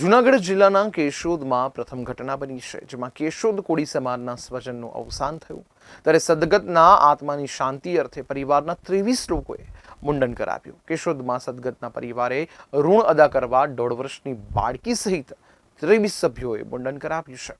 જુનાગઢ જિલ્લાના કેશોદમાં પ્રથમ ઘટના બની છે, જેમાં કેશોદ કોળી સમાજના સ્વજનનું અવસાન થયું. ત્યારે સદગતના આત્માની શાંતિ અર્થે પરિવારના ત્રેવીસ લોકોએ મુંડન કરાવ્યું. કેશોદમાં સદગતના પરિવારે ઋણ અદા કરવા દોઢ વર્ષની બાળકી સહિત ત્રેવીસ સભ્યોએ મુંડન કરાવ્યું છે.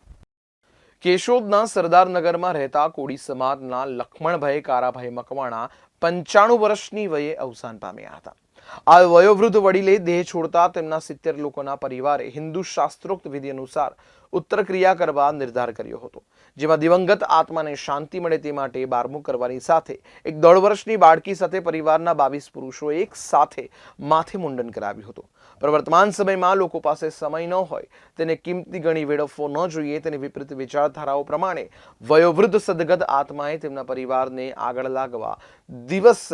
કેશોદના સરદારનગરમાં રહેતા કોળી સમાજના લખમણભાઈ કારાભાઈ મકવાણા પંચાણું વર્ષની વયે અવસાન પામ્યા હતા. આ વયોવૃદ્ધ વડીલે દેહ છોડતા તેમના સિત્તેર લોકોના પરિવારે હિન્દુ શાસ્ત્રોક્ત વિધિ અનુસાર ઉત્તર ક્રિયા કરવા નિર્ધાર કર્યો હતો, જેમાં દિવંગત આત્માને શાંતિ મળે તે માટે બારમું કરવાની સાથે એક દોઢ વર્ષની બાળકી સાથે પરિવારના બાવીસ પુરુષો એક સાથે માથે મુંડન કરાવ્યું હતું. પણ વર્તમાન સમયમાં લોકો પાસે સમય ન હોય, તેને કિંમતી ગણી વેડફવો ન જોઈએ, તેની વિપરીત વિચારધારાઓ પ્રમાણે વયોવૃદ્ધ સદગત આત્માએ તેમના પરિવારને આગળ લાગવા દિવસ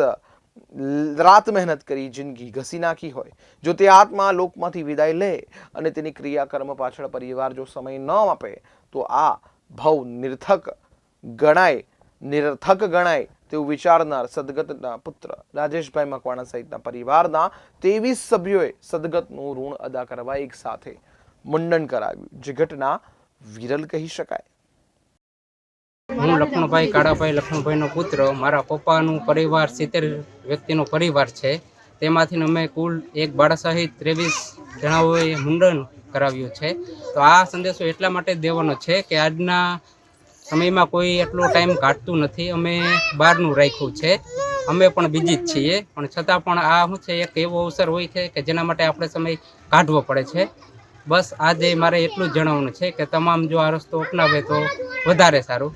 રાત મહેનત કરી, જિંદગી ઘસી નાખી હોય. જો તે આત્મા લોકમાંથી વિદાય લે અને તેની ક્રિયાકર્મ પાછળ પરિવાર જો સમય ન આપે, તો આ ભવ નિર્થક ગણાય, નિરર્થક ગણાય તેવું વિચારનાર સદગતના પુત્ર રાજેશભાઈ મકવાણા સહિતના પરિવારના ત્રેવીસ સભ્યોએ સદગતનું ઋણ અદા કરવા એક સાથે મુંડન કરાવ્યું. જે ઘટના વિરલ કહી શકાય. હું લક્ષ્મણભાઈ કાળાભાઈ લક્ષ્મણભાઈનો પુત્ર. મારા પપ્પાનું પરિવાર સિત્તેર વ્યક્તિનો પરિવાર છે. તેમાંથી અમે કુલ એક બાળા સહિત ત્રેવીસ જણાઓએ મુંડન કરાવ્યું છે. તો આ સંદેશો એટલા માટે દેવાનો છે કે આજના સમયમાં કોઈ એટલો ટાઈમ કાઢતું નથી. અમે બહારનું રાખ્યું છે. અમે પણ બીજી જ છીએ. પણ છતાં પણ આ શું છે, એક એવો અવસર હોય છે કે જેના માટે આપણે સમય કાઢવો પડે છે. બસ આજે મારે એટલું જ જણાવવાનું છે કે તમામ જો આ રસ્તો અપનાવે તો વધારે સારું.